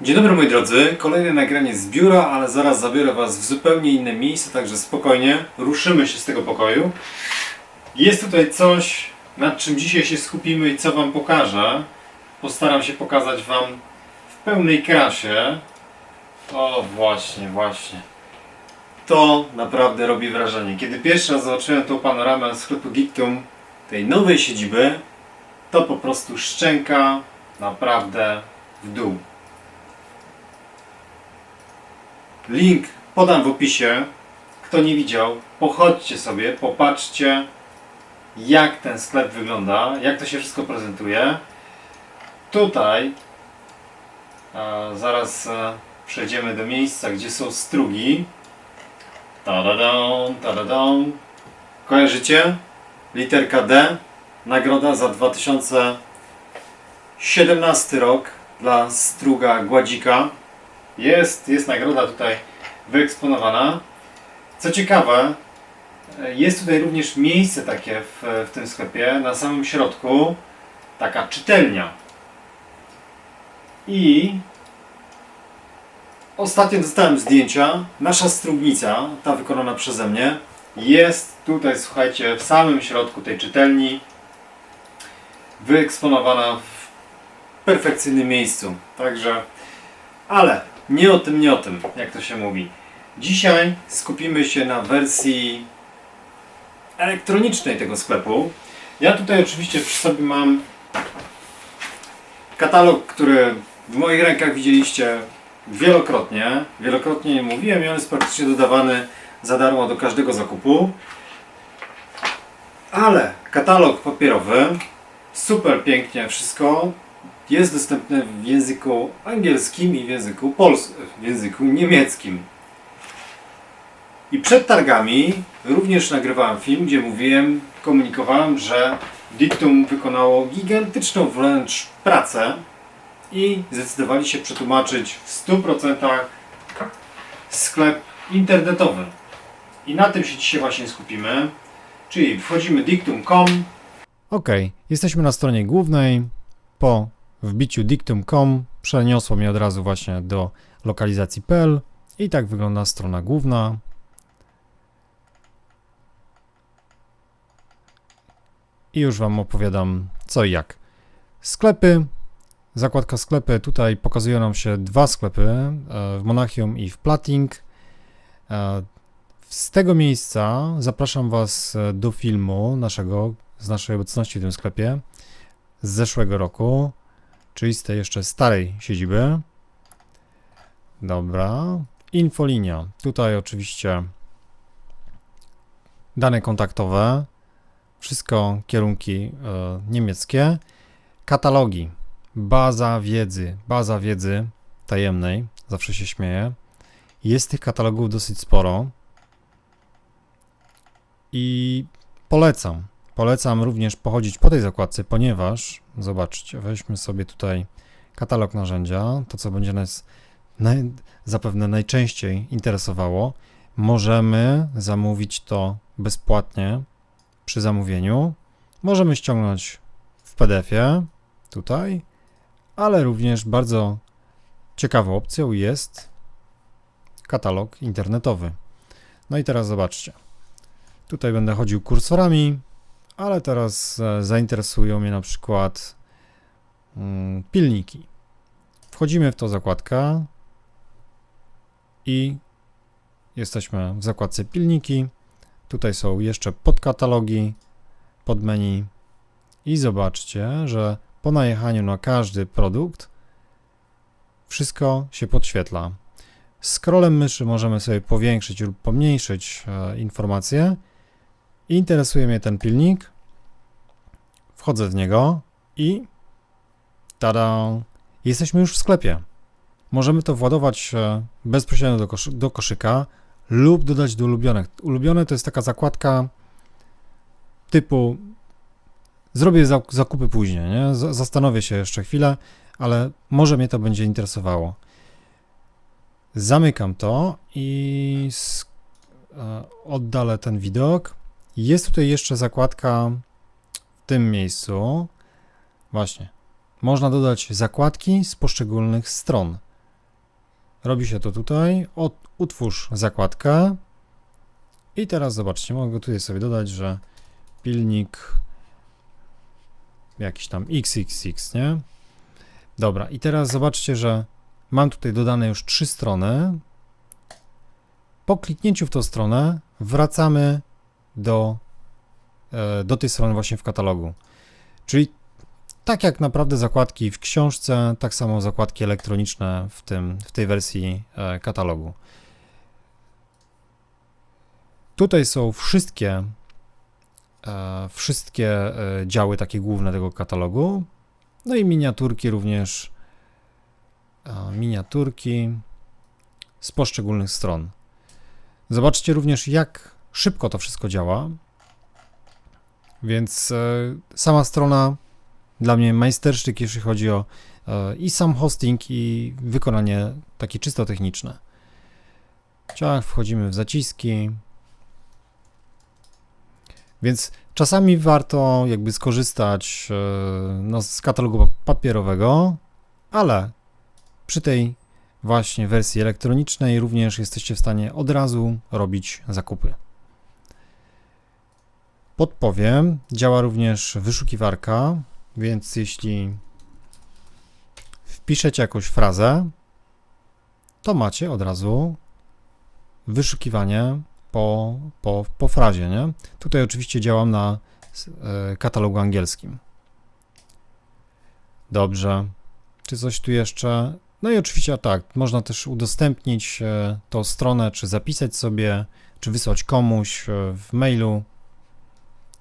Dzień dobry moi drodzy, kolejne nagranie z biura, ale zaraz zabiorę Was w zupełnie inne miejsce, także spokojnie, ruszymy się z tego pokoju. Jest tutaj coś, nad czym dzisiaj się skupimy i co Wam pokażę. Postaram się pokazać Wam w pełnej krasie. O właśnie, właśnie. To naprawdę robi wrażenie. Kiedy pierwszy raz zobaczyłem tą panoramę sklepu Geektum, tej nowej siedziby, to po prostu szczęka naprawdę w dół. Link podam w opisie. Kto nie widział, pochodźcie sobie, popatrzcie jak ten sklep wygląda, jak to się wszystko prezentuje. Tutaj a, zaraz e, przejdziemy do miejsca, gdzie są strugi. Tadadą, tadadą. Kojarzycie? Literka D. Nagroda za 2017 rok dla struga Gładzika. Jest, jest nagroda tutaj wyeksponowana. Co ciekawe, jest tutaj również miejsce takie w, w tym sklepie, na samym środku, taka czytelnia. I ostatnio dostałem zdjęcia. Nasza strugnica, ta wykonana przeze mnie, jest tutaj, słuchajcie, w samym środku tej czytelni, wyeksponowana w perfekcyjnym miejscu. Także, ale nie o tym, nie o tym, jak to się mówi. Dzisiaj skupimy się na wersji elektronicznej tego sklepu. Ja tutaj oczywiście przy sobie mam katalog, który w moich rękach widzieliście wielokrotnie. Wielokrotnie nie mówiłem i on jest praktycznie dodawany za darmo do każdego zakupu. Ale katalog papierowy, super pięknie wszystko, jest dostępny w języku angielskim i w języku polskim, w języku niemieckim. I przed targami również nagrywałem film, gdzie mówiłem, komunikowałem, że Dictum wykonało gigantyczną wręcz pracę i zdecydowali się przetłumaczyć w 100% sklep internetowy. I na tym się dzisiaj właśnie skupimy. Czyli wchodzimy dictum.com, Ok, jesteśmy na stronie głównej. Po wbiciu dictum.com przeniosło mnie od razu właśnie do lokalizacji.pl i tak wygląda strona główna. I już Wam opowiadam co i jak. Sklepy, zakładka sklepy, tutaj pokazują nam się dwa sklepy, e, w Monachium i w Plating. E, Z tego miejsca zapraszam Was e, do filmu naszego, z naszej obecności w tym sklepie z zeszłego roku, czyli z tej jeszcze starej siedziby. Dobra. Infolinia. Tutaj oczywiście dane kontaktowe. Wszystko kierunki e, niemieckie. Katalogi. Baza wiedzy. Baza wiedzy tajemnej. Zawsze się śmieję. Jest tych katalogów dosyć sporo. I polecam. Polecam również pochodzić po tej zakładce, ponieważ, zobaczcie, weźmy sobie tutaj katalog narzędzia, to co będzie nas naj, zapewne najczęściej interesowało. Możemy zamówić to bezpłatnie przy zamówieniu. Możemy ściągnąć w PDF-ie tutaj, ale również bardzo ciekawą opcją jest katalog internetowy. No i teraz zobaczcie. Tutaj będę chodził kursorami, ale teraz e, zainteresują mnie na przykład mm, pilniki. Wchodzimy w tą zakładkę i jesteśmy w zakładce pilniki. Tutaj są jeszcze podkatalogi, podmenu i zobaczcie, że po najechaniu na każdy produkt wszystko się podświetla. Scrollem myszy możemy sobie powiększyć lub pomniejszyć e, informacje. Interesuje mnie ten pilnik. Wchodzę w niego i tada! Jesteśmy już w sklepie. Możemy to władować e, bezpośrednio do, koszy do koszyka lub dodać do ulubionych. Ulubione to jest taka zakładka typu zrobię za- zakupy później, nie? Zastanowię się jeszcze chwilę, ale może mnie to będzie interesowało. Zamykam to i e, oddalę ten widok. Jest tutaj jeszcze zakładka tym miejscu. Właśnie. Można dodać zakładki z poszczególnych stron. Robi się to tutaj. Od, utwórz zakładkę. I teraz zobaczcie, mogę tutaj sobie dodać, że pilnik jakiś tam XXX, nie? Dobra, i teraz zobaczcie, że mam tutaj dodane już trzy strony. Po kliknięciu w tą stronę wracamy do, do tej strony właśnie w katalogu. Czyli tak jak naprawdę zakładki w książce, tak samo zakładki elektroniczne w, tym, w tej wersji e, katalogu. Tutaj są wszystkie, e, wszystkie e, działy takie główne tego katalogu. No i miniaturki również. e, Miniaturki z poszczególnych stron. Zobaczcie również, jak szybko to wszystko działa. Więc e, sama strona dla mnie majstersztyk, jeśli chodzi o e, i sam hosting, i wykonanie takie czysto techniczne. Ciach wchodzimy w zaciski. Więc czasami warto jakby skorzystać e, no, z katalogu papierowego, ale przy tej właśnie wersji elektronicznej również jesteście w stanie od razu robić zakupy. Podpowiem, działa również wyszukiwarka, więc jeśli wpiszecie jakąś frazę, to macie od razu wyszukiwanie po, po, po frazie, nie? Tutaj oczywiście działam na e, katalogu angielskim. Dobrze. Czy coś tu jeszcze? No i oczywiście tak, można też udostępnić e, tą stronę, czy zapisać sobie, czy wysłać komuś e, w mailu.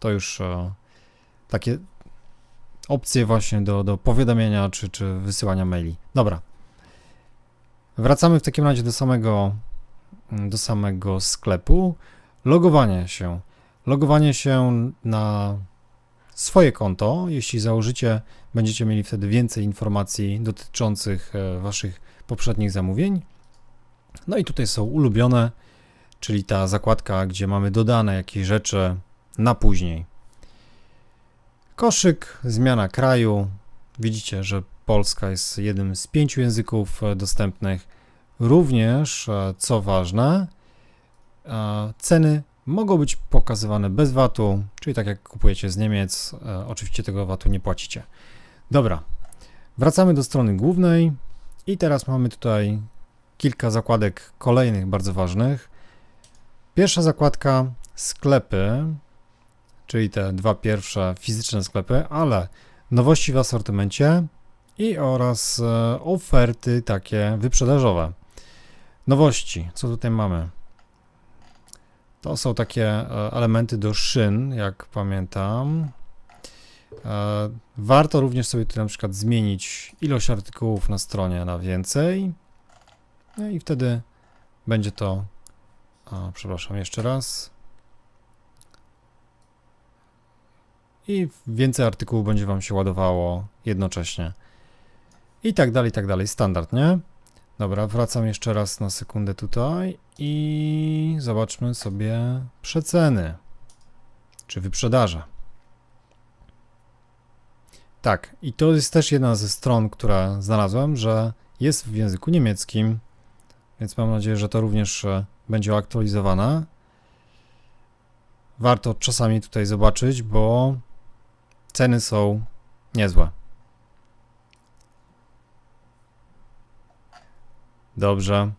To już e, takie opcje właśnie do, do powiadamiania, czy, czy wysyłania maili. Dobra. Wracamy w takim razie do samego, do samego sklepu. Logowanie się. Logowanie się na swoje konto. Jeśli założycie, będziecie mieli wtedy więcej informacji dotyczących e, Waszych poprzednich zamówień. No i tutaj są ulubione, czyli ta zakładka, gdzie mamy dodane jakieś rzeczy na później. Koszyk, zmiana kraju. Widzicie, że Polska jest jednym z pięciu języków e, dostępnych. Również, e, co ważne, e, ceny mogą być pokazywane bez VAT-u, czyli tak jak kupujecie z Niemiec, oczywiście tego VAT-u nie płacicie. Dobra, wracamy do strony głównej i teraz mamy tutaj kilka zakładek kolejnych bardzo ważnych. Pierwsza zakładka sklepy, czyli te dwa pierwsze fizyczne sklepy, ale nowości w asortymencie i oraz e, oferty takie wyprzedażowe. Nowości, co tutaj mamy? To są takie e, elementy do szyn, jak pamiętam. E, Warto również sobie tutaj na przykład zmienić ilość artykułów na stronie na więcej. No i wtedy będzie to. A, przepraszam, jeszcze raz. I więcej artykułów będzie Wam się ładowało jednocześnie. I tak dalej, i tak dalej. Standard, nie? Dobra, wracam jeszcze raz na sekundę tutaj i zobaczmy sobie przeceny. Czy wyprzedaże. Tak, i to jest też jedna ze stron, która znalazłem, że jest w języku niemieckim, więc mam nadzieję, że to również e, będzie aktualizowane. Warto czasami tutaj zobaczyć, bo ceny są niezłe. Dobrze.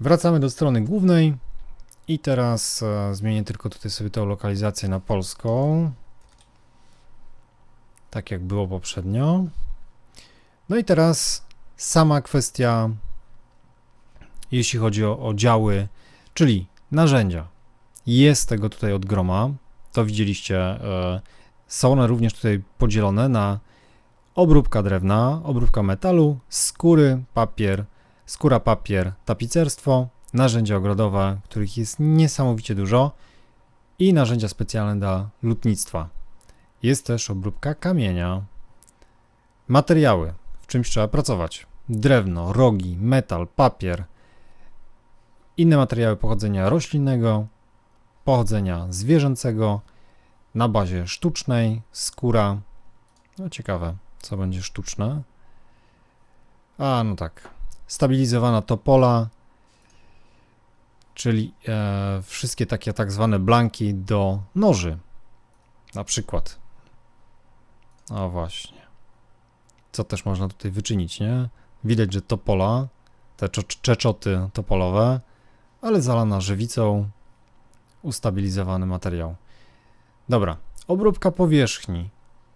Wracamy do strony głównej i teraz e, zmienię tylko tutaj sobie tą lokalizację na polską. Tak jak było poprzednio. No i teraz sama kwestia, jeśli chodzi o, o działy, czyli narzędzia. Jest tego tutaj od groma. To widzieliście. E, są one również tutaj podzielone na obróbka drewna, obróbka metalu, skóry, papier, skóra, papier, tapicerstwo, narzędzia ogrodowe, których jest niesamowicie dużo i narzędzia specjalne dla lutnictwa. Jest też obróbka kamienia. Materiały, w czymś trzeba pracować. Drewno, rogi, metal, papier, inne materiały pochodzenia roślinnego, pochodzenia zwierzęcego, na bazie sztucznej, skóra. No ciekawe, co będzie sztuczne. A, no tak. stabilizowana topola, czyli e, wszystkie takie tak zwane blanki do noży. Na przykład. O właśnie. Co też można tutaj wyczynić, nie? Widać, że topola, te czo- czeczoty topolowe, ale zalana żywicą, ustabilizowany materiał. Dobra, obróbka powierzchni.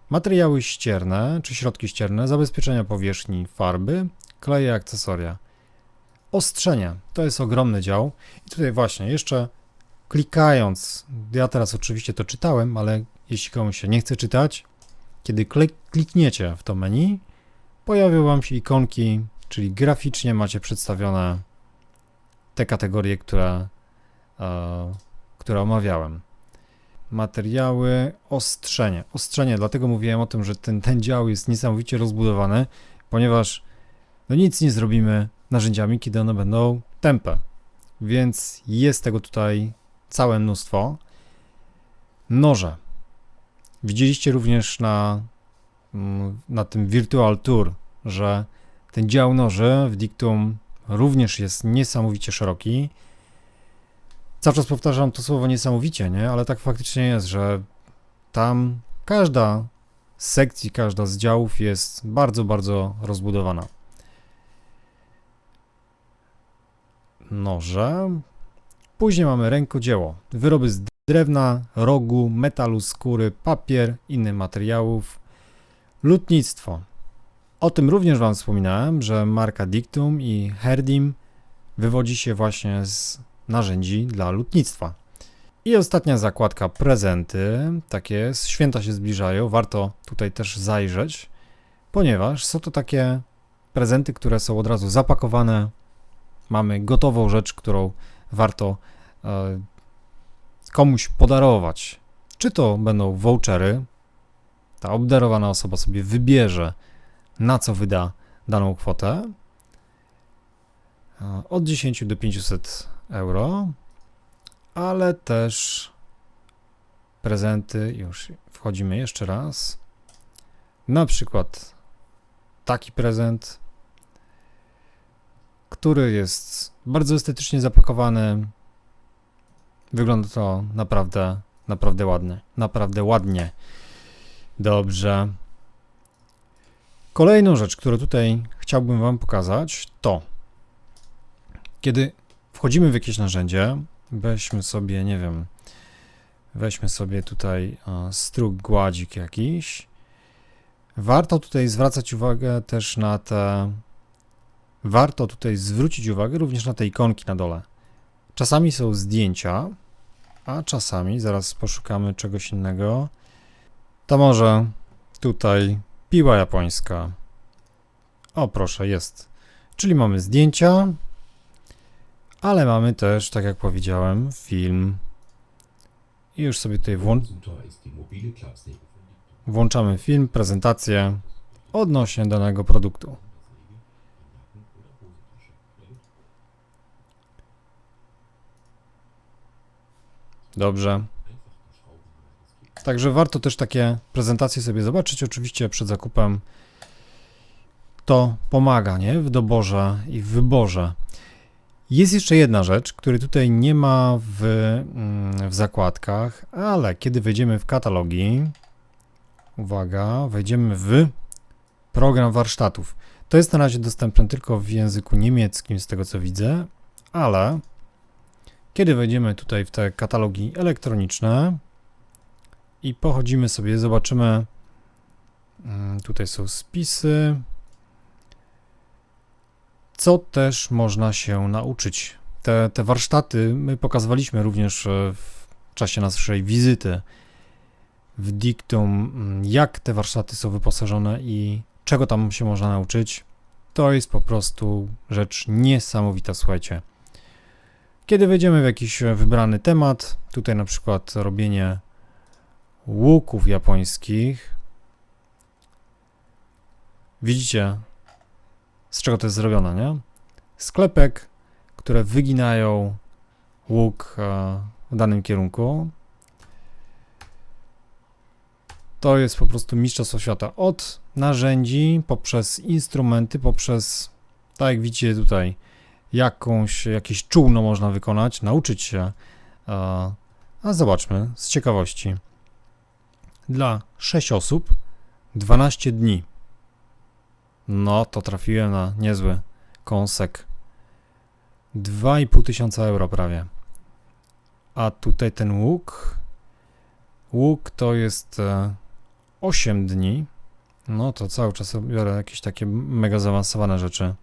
Materiały ścierne, czy środki ścierne, zabezpieczenia powierzchni, farby, kleje, akcesoria. Ostrzenie, to jest ogromny dział. I tutaj właśnie, jeszcze klikając, ja teraz oczywiście to czytałem, ale jeśli komuś się nie chce czytać, kiedy klik- klikniecie w to menu, pojawią Wam się ikonki, czyli graficznie macie przedstawione te kategorie, które, e, które omawiałem. Materiały, ostrzenie. Ostrzenie, dlatego mówiłem o tym, że ten, ten dział jest niesamowicie rozbudowany, ponieważ no nic nie zrobimy narzędziami, kiedy one będą tępe. Więc jest tego tutaj całe mnóstwo. Noże. Widzieliście również na, mm, na tym Virtual Tour, że ten dział noży w Dictum również jest niesamowicie szeroki. Cały czas powtarzam to słowo niesamowicie, nie? Ale tak faktycznie jest, że tam każda z sekcji, każda z działów jest bardzo, bardzo rozbudowana. Noże. Później mamy rękodzieło. Wyroby z drewna, rogu, metalu, skóry, papier, innych materiałów. Lutnictwo. O tym również Wam wspominałem, że marka Dictum i Herdim wywodzi się właśnie z narzędzi dla lutnictwa. I ostatnia zakładka prezenty. Tak jest, święta się zbliżają, warto tutaj też zajrzeć, ponieważ są to takie prezenty, które są od razu zapakowane. Mamy gotową rzecz, którą warto e, komuś podarować. Czy to będą vouchery, ta obdarowana osoba sobie wybierze, na co wyda daną kwotę. E, Od 10 do 500 euro, ale też prezenty, już wchodzimy jeszcze raz. Na przykład taki prezent, który jest bardzo estetycznie zapakowany. Wygląda to naprawdę, naprawdę ładnie. Naprawdę ładnie. Dobrze. Kolejną rzecz, którą tutaj chciałbym Wam pokazać, to kiedy wchodzimy w jakieś narzędzie, weźmy sobie, nie wiem, weźmy sobie tutaj struk gładzik jakiś. Warto tutaj zwracać uwagę też na te. Warto tutaj zwrócić uwagę również na te ikonki na dole. Czasami są zdjęcia, a czasami, zaraz poszukamy czegoś innego. To może tutaj piła japońska. O, proszę, jest. Czyli mamy zdjęcia, ale mamy też, tak jak powiedziałem, film. I już sobie tutaj włą włączamy film, prezentację odnośnie danego produktu. Dobrze. Także warto też takie prezentacje sobie zobaczyć. Oczywiście przed zakupem to pomaga, nie? W doborze i w wyborze. Jest jeszcze jedna rzecz, której tutaj nie ma w, mm, w zakładkach, ale kiedy wejdziemy w katalogi, uwaga, wejdziemy w program warsztatów. To jest na razie dostępne tylko w języku niemieckim, z tego co widzę, ale kiedy wejdziemy tutaj w te katalogi elektroniczne i pochodzimy sobie, zobaczymy, mm, tutaj są spisy, co też można się nauczyć. Te, te warsztaty my pokazywaliśmy również e, w czasie naszej wizyty w Dictum, mm, jak te warsztaty są wyposażone i czego tam się można nauczyć. To jest po prostu rzecz niesamowita, słuchajcie. Kiedy wejdziemy w jakiś e, wybrany temat, tutaj na przykład robienie łuków japońskich, widzicie, z czego to jest zrobione, nie? Sklepek, które wyginają łuk e, w danym kierunku. To jest po prostu mistrzostwo świata. Od narzędzi, poprzez instrumenty, poprzez Tak jak widzicie tutaj, jakąś, jakieś czółno można wykonać, nauczyć się. A, a zobaczmy z ciekawości. Dla 6 osób 12 dni. No, to trafiłem na niezły kąsek. 2,5 tysiąca euro prawie. A tutaj ten łuk. Łuk to jest e, 8 dni. No to cały czas biorę jakieś takie mega zaawansowane rzeczy.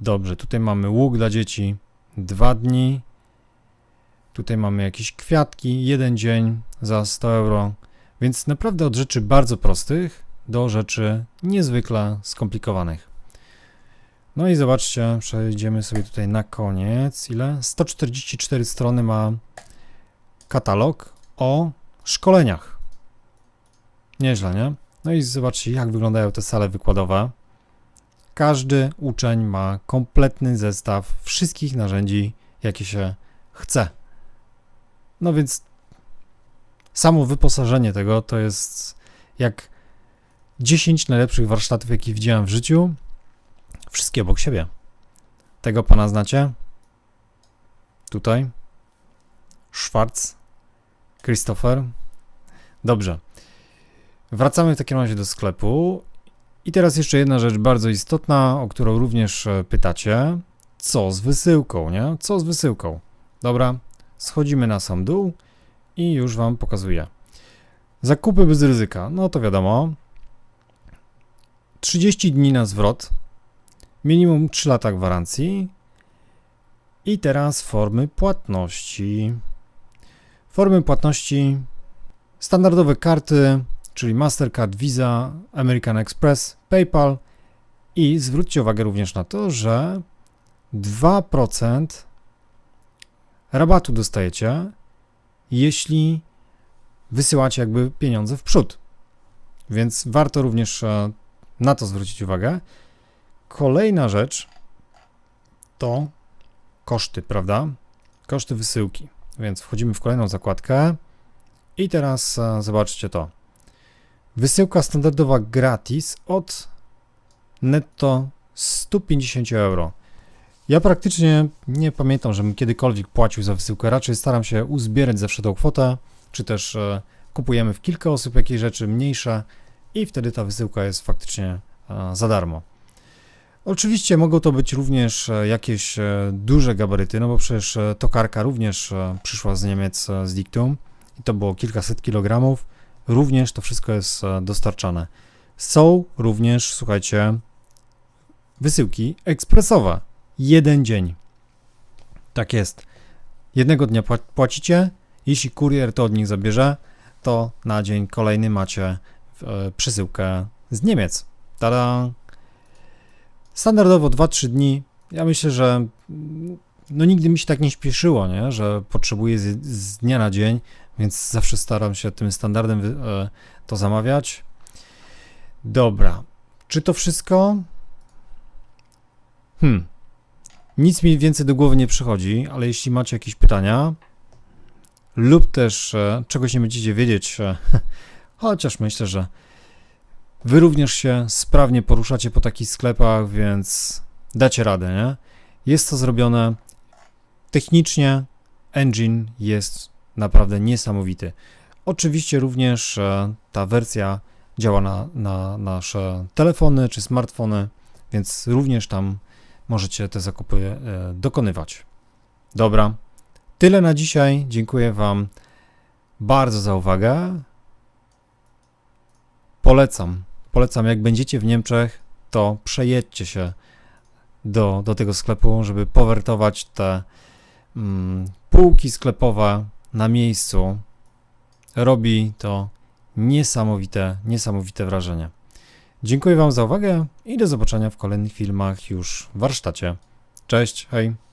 Dobrze, tutaj mamy łuk dla dzieci. 2 dni. Tutaj mamy jakieś kwiatki. Jeden dzień za 100 euro. Więc naprawdę od rzeczy bardzo prostych do rzeczy niezwykle skomplikowanych. No i zobaczcie, przejdziemy sobie tutaj na koniec. Ile? 144 strony ma katalog o szkoleniach. Nieźle, nie? No i zobaczcie, jak wyglądają te sale wykładowe. Każdy uczeń ma kompletny zestaw wszystkich narzędzi, jakie się chce. No więc samo wyposażenie tego to jest jak 10 najlepszych warsztatów, jakie widziałem w życiu. Wszystkie obok siebie. Tego pana znacie? Tutaj. Schwarz. Christopher. Dobrze. Wracamy w takim razie do sklepu. I teraz jeszcze jedna rzecz bardzo istotna, o którą również e, pytacie. Co z wysyłką, nie? Co z wysyłką? Dobra, schodzimy na sam dół i już Wam pokazuję. Zakupy bez ryzyka, no to wiadomo. 30 dni na zwrot, minimum 3 lata gwarancji. I teraz formy płatności. Formy płatności standardowe karty, czyli Mastercard, Visa, American Express, PayPal i zwróćcie uwagę również na to, że 2% rabatu dostajecie, jeśli wysyłacie jakby pieniądze w przód. Więc warto również e, na to zwrócić uwagę. Kolejna rzecz to koszty, prawda? Koszty wysyłki. Więc wchodzimy w kolejną zakładkę i teraz e, zobaczcie to. Wysyłka standardowa gratis od netto 150 euro. Ja praktycznie nie pamiętam, żebym kiedykolwiek płacił za wysyłkę. Raczej staram się uzbierać zawsze tą kwotę, czy też e, kupujemy w kilka osób jakieś rzeczy mniejsze i wtedy ta wysyłka jest faktycznie e, za darmo. Oczywiście mogą to być również e, jakieś e, duże gabaryty, no bo przecież tokarka również przyszła z Niemiec z Dictum i to było kilkaset kilogramów. Również to wszystko jest dostarczane. Są również, słuchajcie, wysyłki ekspresowe. Jeden dzień. Tak jest. Jednego dnia pła- płacicie, jeśli kurier to od nich zabierze, to na dzień kolejny macie przesyłkę z Niemiec. Tada! Standardowo 2-3 dni. Ja myślę, że mm, no nigdy mi się tak nie śpieszyło, nie? że potrzebuję z, z dnia na dzień, więc zawsze staram się tym standardem e, to zamawiać. Dobra. Czy to wszystko? Hmm. Nic mi więcej do głowy nie przychodzi, ale jeśli macie jakieś pytania lub też e, czegoś nie będziecie wiedzieć, e, chociaż myślę, że wy również się sprawnie poruszacie po takich sklepach, więc dacie radę, nie? Jest to zrobione technicznie. Engine jest naprawdę niesamowity. Oczywiście również e, ta wersja działa na, na nasze telefony czy smartfony, więc również tam możecie te zakupy e, dokonywać. Dobra, tyle na dzisiaj. Dziękuję Wam bardzo za uwagę. Polecam, polecam, jak będziecie w Niemczech, to przejedźcie się do, do tego sklepu, żeby powertować te mm, półki sklepowe na miejscu. Robi to niesamowite, niesamowite wrażenie. Dziękuję Wam za uwagę i do zobaczenia w kolejnych filmach już w warsztacie. Cześć, hej!